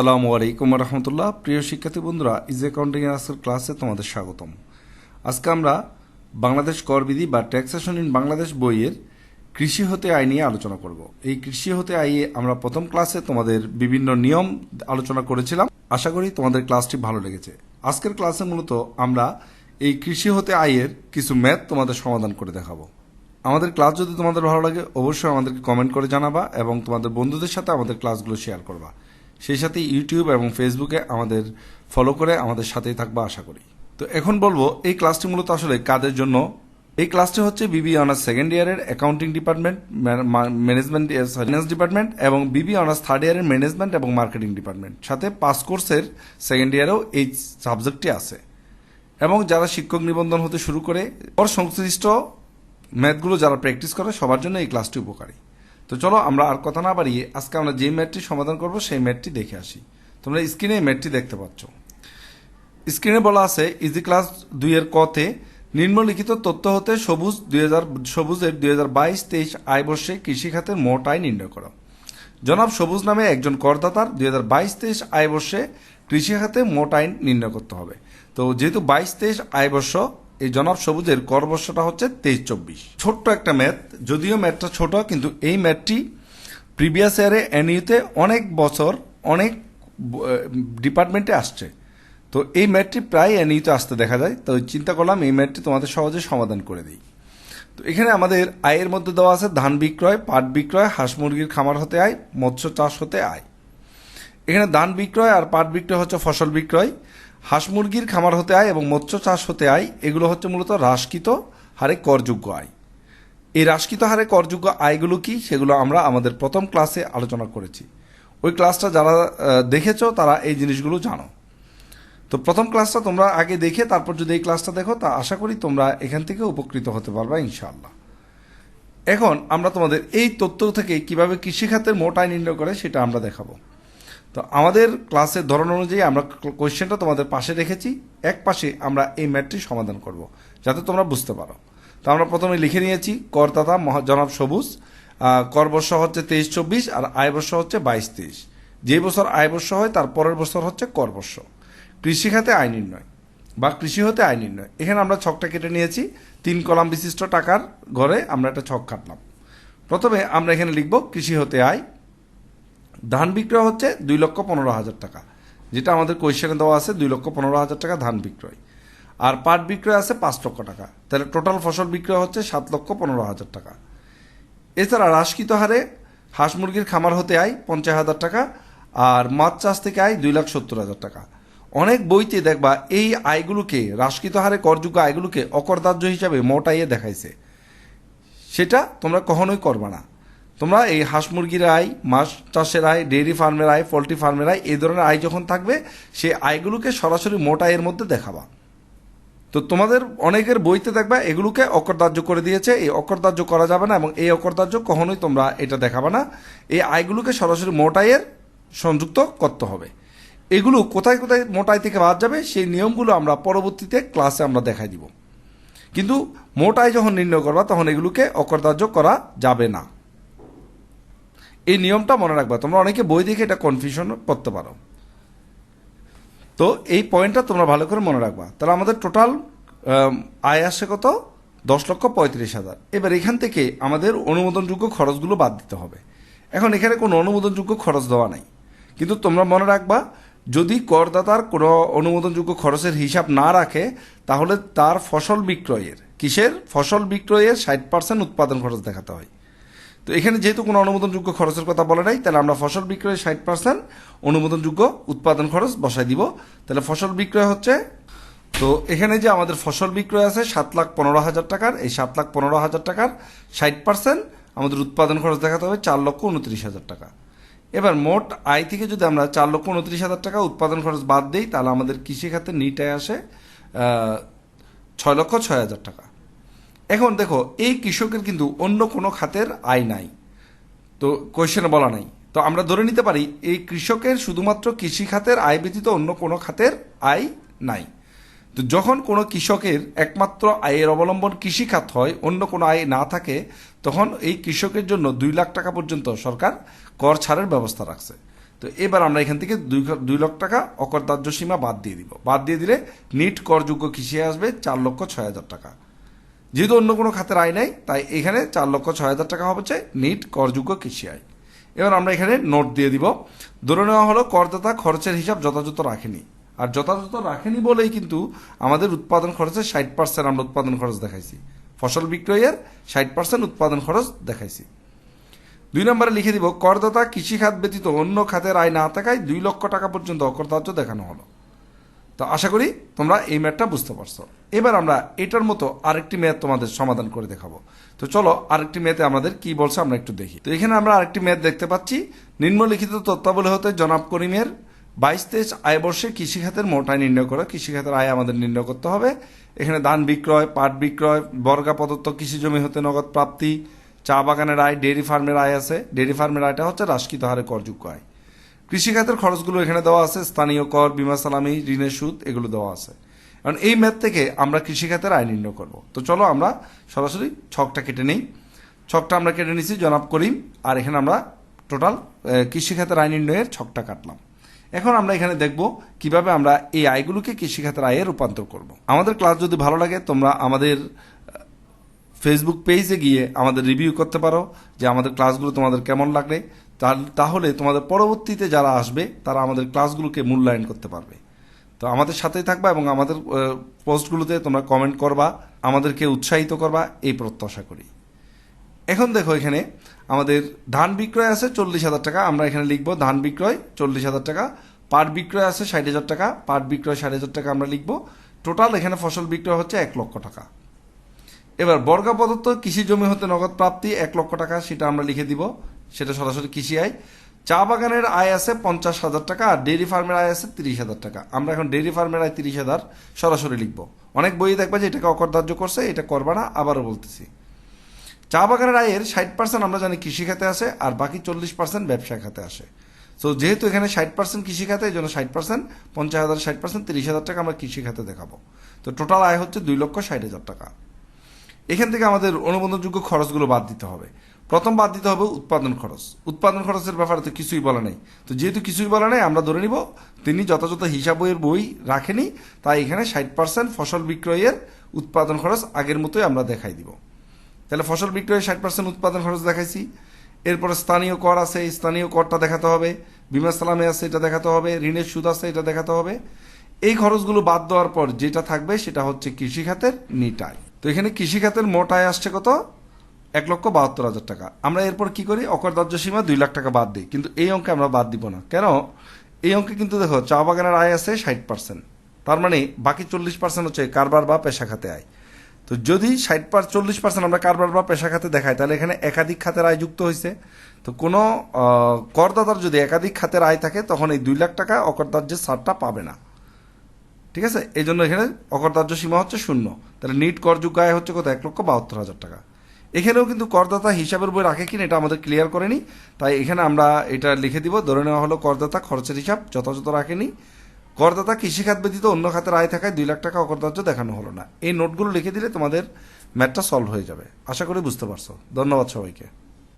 আসসালামু আলাইকুম রহমতুল্লাহ প্রিয় শিক্ষার্থী বন্ধুরা ইজ অ্যাকাউন্টিং আজকের ক্লাসে তোমাদের স্বাগতম। আজকে আমরা বাংলাদেশ করবিধি বা ট্যাক্সেশন ইন বাংলাদেশ বইয়ের কৃষি হতে আয় নিয়ে আলোচনা করব। এই কৃষি হতে আইয়ে আমরা প্রথম ক্লাসে তোমাদের বিভিন্ন নিয়ম আলোচনা করেছিলাম। আশা করি তোমাদের ক্লাসটি ভালো লেগেছে। আজকের ক্লাসে মূলত আমরা এই কৃষি হতে আয়ের কিছু ম্যাথ তোমাদের সমাধান করে দেখাবো। আমাদের ক্লাস যদি তোমাদের ভালো লাগে, অবশ্যই আমাদেরকে কমেন্ট করে জানাবা এবং তোমাদের বন্ধুদের সাথে আমাদের ক্লাসগুলো শেয়ার করবা। সেই সাথে ইউটিউব এবং ফেসবুকে আমাদের ফলো করে আমাদের সাথেই থাকবা আশা করি। তো এখন বলব, এই ক্লাসটি মূলত আসলে কাদের জন্য? এই ক্লাসটি হচ্ছে বিবি অনার্স সেকেন্ড ইয়ারের accounting department management finance department এবং বিবি অনার্স থার্ড ইয়ারের ম্যানেজমেন্ট এবং মার্কেটিং ডিপার্টমেন্ট সাথে পাস কোর্সের সেকেন্ড ইয়ারেও এই সাবজেক্টটি আছে। এবং যারা শিক্ষক নিবন্ধন হতে শুরু করে ওর সংশ্লিষ্ট ম্যাথগুলো যারা প্র্যাকটিস করে, সবার জন্য এই ক্লাসটি উপকারী। তো চলো আমরা আর কথা না বাড়িয়ে আজকে আমরা যে ম্যাথটি সমাধান করব, সেই ম্যাটটি দেখে আসি। তোমরা স্ক্রিনে এই ম্যাটটি দেখতে পাচ্ছ। স্ক্রিনে বলা আছে, ইজি ক্লাস দুইয়ের কতে নিম্নলিখিত তথ্য হতে সবুজ দুই সবুজের দুই হাজার বাইশ, তেইশ আয় বর্ষে কৃষিখাতের মোট আয় নির্ণয় করো। জনাব, সবুজ নামে একজন করদাতার দুই হাজার বাইশ, তেইশ আয় বর্ষে কৃষি খাতে মোট আইন নির্ণয় করতে হবে। তো যেহেতু বাইশ, তেইশ আয় বর্ষ এই জনাব সবুজের কর বর্ষটা হচ্ছে তেইশ চব্বিশ। ছোট্ট একটা ম্যাথ, যদিও ম্যাথটা ছোট, কিন্তু এই ম্যাথটি প্রিভিয়াস ইয়ারে এনইউতে অনেক বছর অনেক ডিপার্টমেন্টে আসছে। তো এই ম্যাথটি প্রায় এনইউতে আসতে দেখা যায়। তো চিন্তা করলাম এই ম্যাথটি তোমাদের সহজে সমাধান করে দিই। তো এখানে আমাদের আয়ের মধ্যে দেওয়া আছে ধান বিক্রয়, পাট বিক্রয়, হাঁস মুরগির খামার হতে আয়, মৎস্য চাষ হতে আয়। এখানে ধান বিক্রয় আর পাট বিক্রয় হচ্ছে ফসল বিক্রয়। হাঁস মুরগির খামার হতে আয় এবং মৎস্য চাষ হতে আয়, এগুলো হচ্ছে মূলত হ্রাসকৃত হারে করযোগ্য আয়। এই হ্রাসকৃত হারে করযোগ্য আয়গুলো কি? সেগুলো আমরা আমাদের প্রথম ক্লাসে আলোচনা করেছি। ওই ক্লাসটা যারা দেখেছ, তারা এই জিনিসগুলো জানো। তো প্রথম ক্লাসটা তোমরা আগে দেখে, তারপর যদি এই ক্লাসটা দেখো, তা আশা করি তোমরা এখান থেকে উপকৃত হতে পারবা, ইনশাআল্লাহ। এখন আমরা তোমাদের এই তথ্য থেকে কীভাবে কৃষিখাতের মোট আয় নির্ণয় করে, সেটা আমরা দেখাবো। তো আমাদের ক্লাসের ধরন অনুযায়ী আমরা কোয়েশ্চেনটা তোমাদের পাশে রেখেছি। এক পাশে আমরা এই ম্যাথটি সমাধান করব, যাতে তোমরা বুঝতে পারো। তো আমরা প্রথমে লিখে নিয়েছি করদাতা জনাব সবুজ কর বর্ষ হচ্ছে তেইশ চব্বিশ আর আয় বর্ষ হচ্ছে বাইশ তেইশ যে বছর আয় বর্ষ হয়, তার পরের বছর হচ্ছে কর বর্ষ। কৃষি খাতে আয় নির্ণয় বা কৃষি হতে আয় নির্ণয়। এখানে আমরা ছকটা কেটে নিয়েছি, তিন কলাম বিশিষ্ট টাকার ঘরে আমরা একটা ছক কাটলাম প্রথমে আমরা এখানে লিখব, কৃষি হতে আয় ধান বিক্রয় হচ্ছে দুই লক্ষ পনেরো হাজার টাকা। যেটা আমাদের কোয়েশ্চেনে দেওয়া আছে, দুই লক্ষ পনেরো হাজার টাকা ধান বিক্রয়। আর পাট বিক্রয় আছে পাঁচ লক্ষ টাকা। তাহলে টোটাল ফসল বিক্রয় হচ্ছে সাত লক্ষ পনেরো হাজার টাকা। এছাড়া হ্রাসকৃত হারে হাঁস মুরগির খামার হতে আয় পঞ্চাশ হাজার টাকা, আর মাছ চাষ থেকে আয় দুই লাখ সত্তর হাজার টাকা। অনেক বইতে দেখবা এই আয়গুলোকে হ্রাসকৃত হারে করযোগ্য আয়গুলোকে অকরদার্য হিসাবে মোট দেখাইছে। সেটা তোমরা কখনোই করবা না। তোমরা এই হাঁস মুরগির আয়, মাছ চাষের আয় ডেয়ারি ফার্মের আয়, পোলট্রি ফার্মের আয়, এই ধরনের আয় যখন থাকবে, সেই আয়গুলোকে সরাসরি মোট আয়ের মধ্যে দেখাবা। তো তোমাদের অনেকের বইতে দেখবা, এগুলোকে অকরদার্য করে দিয়েছে, এই অকরদার্য করা যাবে না এবং এই অকরদার্য কখনোই তোমরা এটা দেখাবে না। এই আয়গুলোকে সরাসরি মোট আয়ের সংযুক্ত করতে হবে। এগুলো কোথায় কোথায় মোট আয় থেকে বাদ যাবে, সেই নিয়মগুলো আমরা পরবর্তীতে ক্লাসে আমরা দেখাই দিব। কিন্তু মোট আয় যখন নির্ণয় করবা, তখন এগুলোকে অকরদার্য করা যাবে না। এই নিয়মটা মনে রাখবা, তোমরা অনেকে বই দেখে এটা কনফিউশন করতে পারো। তো এই পয়েন্টটা তোমরা ভালো করে মনে রাখবা। তাহলে আমাদের টোটাল আয় আসে কত? দশ লক্ষ পঁয়ত্রিশ হাজার। এবার এখান থেকে আমাদের অনুমোদনযোগ্য খরচগুলো বাদ দিতে হবে। এখন এখানে কোনো অনুমোদনযোগ্য খরচ দেওয়া নাই। কিন্তু তোমরা মনে রাখবা, যদি করদাতার কোনো অনুমোদনযোগ্য খরচের হিসাব না রাখে, তাহলে তার ফসল বিক্রয়ের, কিসের? ফসল বিক্রয়ের ষাট পার্সেন্ট উৎপাদন খরচ দেখাতে হয়। তো এখানে যেহেতু কোনো অনুমোদনযোগ্য খরচের কথা বলে নাই, তাহলে আমরা ফসল বিক্রয়ের ষাট পার্সেন্ট অনুমোদনযোগ্য উৎপাদন খরচ বসাই দিব। তাহলে ফসল বিক্রয় হচ্ছে, তো এখানে যে আমাদের ফসল বিক্রয় আছে সাত লাখ পনেরো হাজার টাকার, এই সাত লাখ পনেরো হাজার টাকার ষাট পার্সেন্ট আমাদের উৎপাদন খরচ দেখাতে হবে চার লক্ষ উনত্রিশ হাজার টাকা। এবার মোট আয় থেকে যদি আমরা চার লক্ষ উনত্রিশ হাজার টাকা উৎপাদন খরচ বাদ দিই, তাহলে আমাদের কৃষি খাতে নিট আয় আসে ছয় লক্ষ ছয় হাজার টাকা। এখন দেখো, এই কৃষকের কিন্তু অন্য কোনো খাতের আয় নাই। তো কোয়েশ্চেনে বলা নাই। তো আমরা ধরে নিতে পারি, এই কৃষকের শুধুমাত্র কৃষি খাতের আয় ব্যতীত অন্য কোনো খাতের আয় নাই। তো যখন কোনো কৃষকের একমাত্র আয়ের অবলম্বন কৃষি খাত হয়, অন্য কোনো আয় না থাকে, তখন এই কৃষকের জন্য দুই লাখ টাকা পর্যন্ত সরকার কর ছাড়ের ব্যবস্থা রাখছে। তো এবার আমরা এখান থেকে দুই দুই লক্ষ টাকা অকরদার্য সীমা বাদ দিয়ে দিব। বাদ দিয়ে দিলে নিট করযোগ্য কৃষি আসবে চার লক্ষ ছয় হাজার টাকা। যেহেতু অন্য কোনো খাতের আয় নাই, তাই এখানে চার লক্ষ ছয় হাজার টাকা হচ্ছে নিট করযোগ্য কৃষি আয়। এবার আমরা এখানে নোট দিয়ে দিব। ধরে নেওয়া হলো করদাতা খরচের হিসাব যথাযথ রাখেনি। আর যথাযথ রাখেনি বলেই কিন্তু আমাদের উৎপাদন খরচের ষাট পার্সেন্ট আমরা উৎপাদন খরচ দেখাইছি। ফসল বিক্রয়ের ষাট পার্সেন্ট উৎপাদন খরচ দেখাইছি। দুই নম্বরে লিখে দিব, করদাতা কৃষি খাত ব্যতীত অন্য খাতের আয় না থাকায় দুই লক্ষ টাকা পর্যন্ত অকরদার্য দেখানো হলো। তো আশা করি তোমরা এই ম্যাথটা বুঝতে পারছ। এবার আমরা এটার মতো আরেকটি ম্যাথ তোমাদের সমাধান করে দেখাবো। তো চলো আরেকটি ম্যাথে আমাদের কি বলছে আমরা একটু দেখি। তো এখানে আমরা আরেকটি ম্যাথ দেখতে পাচ্ছি। নিম্নলিখিত তত্ত্বাবলী হতে জনাব করিমের বাইশ তেইশ আয় বর্ষে কৃষিখাতের মোট আয় নির্ণয় করো। কৃষিখাতের আয় আমাদের নির্ণয় করতে হবে। এখানে ধান বিক্রয়, পাট বিক্রয়, বর্গা প্রদত্ত কৃষি জমি হতে নগদ প্রাপ্তি, চা বাগানের আয়, ডেয়ারি ফার্মের আয় আছে। ডেয়ারি ফার্মের আয়টা হচ্ছে রাষ্ট্রীয় হারে করযোগ্য আয়। কৃষিখাতের খরচগুলো এখানে দেওয়া আছে, স্থানীয় কর, বিমা, সালামি, ঋণের সুদ, এগুলো দেওয়া আছে। কারণ এই ম্যাথ থেকে আমরা কৃষিখাতের আয় নির্ণয় করব। তো চলো আমরা সরাসরি ছকটা কেটে নিই। ছকটা আমরা কেটে নিছি, জনাব করিম, আর এখানে আমরা টোটাল কৃষিখাতের আয় নির্ণয়ের ছকটা কাটলাম। এখন আমরা এখানে দেখব কীভাবে আমরা এই আয়গুলোকে কৃষিখাতের আয়ে রূপান্তর করব। আমাদের ক্লাস যদি ভালো লাগে, তোমরা আমাদের ফেসবুক পেজে গিয়ে আমাদের রিভিউ করতে পারো যে আমাদের ক্লাসগুলো তোমাদের কেমন লাগলে তাহলে তোমাদের পরবর্তীতে যারা আসবে, তারা আমাদের ক্লাসগুলোকে মূল্যায়ন করতে পারবে। তো আমাদের সাথেই থাকবা এবং আমাদের পোস্টগুলোতে তোমরা কমেন্ট করবা, আমাদেরকে উৎসাহিত করবা, এই প্রত্যাশা করি। এখন দেখো এখানে আমাদের ধান বিক্রয় আছে চল্লিশ হাজার টাকা, আমরা এখানে লিখব ধান বিক্রয় চল্লিশ হাজার টাকা, পাট বিক্রয় আছে ষাট হাজার টাকা, পাট বিক্রয় ষাট হাজার টাকা আমরা লিখব। টোটাল এখানে ফসল বিক্রয় হচ্ছে এক লক্ষ টাকা। এবার বর্গা প্রদত্ত কৃষি জমি হতে নগদ প্রাপ্তি এক লক্ষ টাকা, সেটা আমরা লিখে দিব। সেটা সরাসরি কৃষি আয়। চা বাগানের আয় আছে পঞ্চাশ হাজার টাকা, আর ডেইরি ফার্মের আয় আছে তিরিশ হাজার টাকা। আমরা এখন ডেইরি ফার্মের আয় তিরিশ হাজার সরাসরি লিখব। অনেক বই দেখবা যে এটাকে অকরদার্য করছে, এটা করবা না, আবারও বলতেছি। চা বাগানের আয়ের ষাট পার্সেন্ট আমরা জানি কৃষি খাতে আসে আর বাকি চল্লিশ পার্সেন্ট ব্যবসা খাতে আসে। তো যেহেতু এখানে ষাট পার্সেন্ট কৃষি খাতে এই জন্য ষাট পার্সেন্ট পঞ্চাশ হাজার ষাট পার্সেন্ট তিরিশ হাজার টাকা আমরা কৃষি খাতে দেখাবো। তো টোটাল আয় হচ্ছে দুই লক্ষ ষাট হাজার টাকা। এখান থেকে আমাদের অনুবন্ধনযোগ্য খরচগুলো বাদ দিতে হবে। প্রথম বাদ দিতে হবে উৎপাদন খরচ। উৎপাদন খরচের ব্যাপারে তো কিছুই বলা নেই। তো যেহেতু কিছুই বলা নেই, আমরা ধরে নিব, তিনি যথাযথ হিসাব বইয়ের বই রাখেনি, তাই এখানে ষাট পার্সেন্ট ফসল বিক্রয়ের উৎপাদন খরচ আগের মতোই আমরা দেখাই দিব। তাহলে ফসল বিক্রয়ের ষাট পার্সেন্ট উৎপাদন খরচ দেখাইছি। এরপরে স্থানীয় কর আছে, স্থানীয় করটা দেখাতে হবে, বিমা সালামে আছে, এটা দেখাতে হবে, ঋণের সুদ আছে, এটা দেখাতে হবে। এই খরচগুলো বাদ দেওয়ার পর যেটা থাকবে সেটা হচ্ছে কৃষি খাতের নিট আয় তো এখানে কৃষি খাতের মোট আয় আসছে কত? এক লক্ষ বাহাত্তর হাজার টাকা। আমরা এরপর কি করি? অকরদার্য সীমা দুই লাখ টাকা বাদ দিই। কিন্তু এই অঙ্কে আমরা বাদ দিব না। কেন? এই অঙ্কে কিন্তু দেখো, চা বাগানের আয় আছে ষাট পার্সেন্ট তার মানে বাকি চল্লিশ পার্সেন্ট হচ্ছে কারবার বা পেশা খাতে আয়। তো যদি ষাট পার চল্লিশ পার্সেন্ট আমরা কারবার বা পেশা খাতে দেখাই, তাহলে এখানে একাধিক খাতের আয় যুক্ত হয়েছে। তো কোনো করদাতার যদি একাধিক খাতের আয় থাকে, তখন এই দুই লাখ টাকা অকরদার্যের ছাড়টা পাবে না। ঠিক আছে? এই জন্য এখানে অকরদার্য সীমা হচ্ছে শূন্য। তাহলে নিট করযোগ্য আয় হচ্ছে কত? এক লক্ষ বাহাত্তর হাজার টাকা। এখানেও কিন্তু করদাতা হিসাবের বই রাখে কিনা এটা আমাদের ক্লিয়ার করেনি তাই এখানে আমরা এটা লিখে দিব। ধরে নেওয়া হলো করদাতা খরচের হিসাব, যথাযথ রাখেনি। করদাতা কৃষিখাত ব্যতীত অন্য খাতের আয় থাকায় দুই লাখ টাকা অকরদার্য দেখানো হলো না। এই নোটগুলো লিখে দিলে তোমাদের ম্যাটটা সলভ হয়ে যাবে। আশা করি বুঝতে পারছ। ধন্যবাদ সবাইকে।